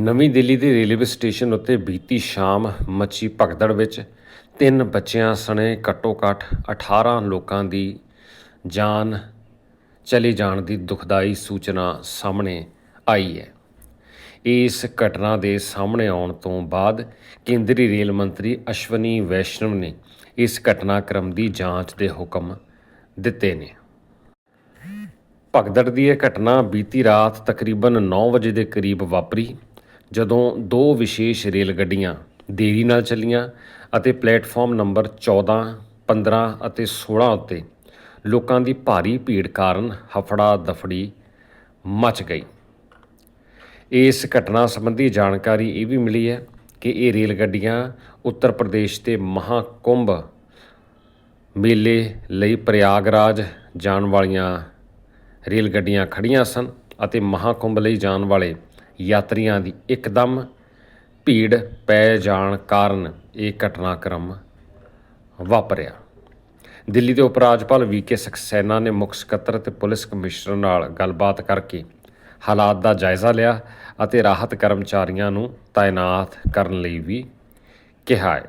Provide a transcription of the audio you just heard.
ਨਵੀਂ ਦਿੱਲੀ ਦੇ railway station ਉੱਤੇ ਬੀਤੀ ਸ਼ਾਮ ਮੱਚੀ ਭਗਦੜ ਵਿੱਚ ਤਿੰਨ ਬੱਚਿਆਂ ਸਣੇ ਘੱਟੋ-ਘੱਟ 18 ਲੋਕਾਂ ਦੀ ਜਾਨ ਚਲੇ ਜਾਣ ਦੀ ਦੁਖਦਾਈ ਸੂਚਨਾ ਸਾਹਮਣੇ ਆਈ ਹੈ। ਇਸ ਘਟਨਾ ਦੇ ਸਾਹਮਣੇ ਆਉਣ ਤੋਂ ਬਾਅਦ ਕੇਂਦਰੀ ਰੇਲ ਮੰਤਰੀ ਅਸ਼ਵਨੀ ਵੈਸ਼ਨਵ ਨੇ ਇਸ ਘਟਨਾਕ੍ਰਮ ਦੀ ਜਾਂਚ ਦੇ ਹੁਕਮ ਦਿੱਤੇ ਨੇ। ਭਗਦੜ ਦੀ ਇਹ ਘਟਨਾ ਬੀਤੀ ਰਾਤ ਤਕਰੀਬਨ 9 ਵਜੇ ਦੇ ਕਰੀਬ ਵਾਪਰੀ। ਜਦੋਂ ਦੋ ਵਿਸ਼ੇਸ਼ ਰੇਲ ਗੱਡੀਆਂ ਦੇਰੀ ਨਾਲ ਚੱਲੀਆਂ ਅਤੇ ਪਲੇਟਫਾਰਮ ਨੰਬਰ 14, 15 ਅਤੇ 16 ਉੱਤੇ ਲੋਕਾਂ ਦੀ ਭਾਰੀ ਭੀੜ ਕਾਰਨ ਹਫੜਾ ਦਫੜੀ ਮਚ ਗਈ। ਇਸ ਘਟਨਾ ਸੰਬੰਧੀ ਜਾਣਕਾਰੀ ਇਹ ਵੀ ਮਿਲੀ ਹੈ ਕਿ ਇਹ ਰੇਲ ਗੱਡੀਆਂ ਉੱਤਰ ਪ੍ਰਦੇਸ਼ ਦੇ ਮਹਾਕੁੰਭ ਮੇਲੇ ਲਈ ਪ੍ਰਯਾਗਰਾਜ ਜਾਣ ਵਾਲੀਆਂ ਰੇਲ ਗੱਡੀਆਂ ਖੜੀਆਂ ਸਨ ਅਤੇ ਮਹਾਕੁੰਭ ਲਈ ਜਾਣ ਵਾਲੇ ਯਾਤਰੀਆਂ ਦੀ ਇੱਕਦਮ ਭੀੜ ਪੈ ਜਾਣ ਕਾਰਨ ਇਹ ਘਟਨਾਕ੍ਰਮ ਵਾਪਰਿਆ। ਦਿੱਲੀ ਦੇ ਉਪ ਰਾਜਪਾਲ ਵੀਕੇ ਸਕਸੈਨਾ ਨੇ ਮੁੱਖ ਸਕੱਤਰ ਅਤੇ ਪੁਲਿਸ ਕਮਿਸ਼ਨਰ ਨਾਲ ਗੱਲਬਾਤ ਕਰਕੇ ਹਾਲਾਤ ਦਾ ਜਾਇਜ਼ਾ ਲਿਆ ਅਤੇ ਰਾਹਤ ਕਰਮਚਾਰੀਆਂ ਨੂੰ ਤਾਇਨਾਤ ਕਰਨ ਲਈ ਵੀ ਕਿਹਾ ਹੈ।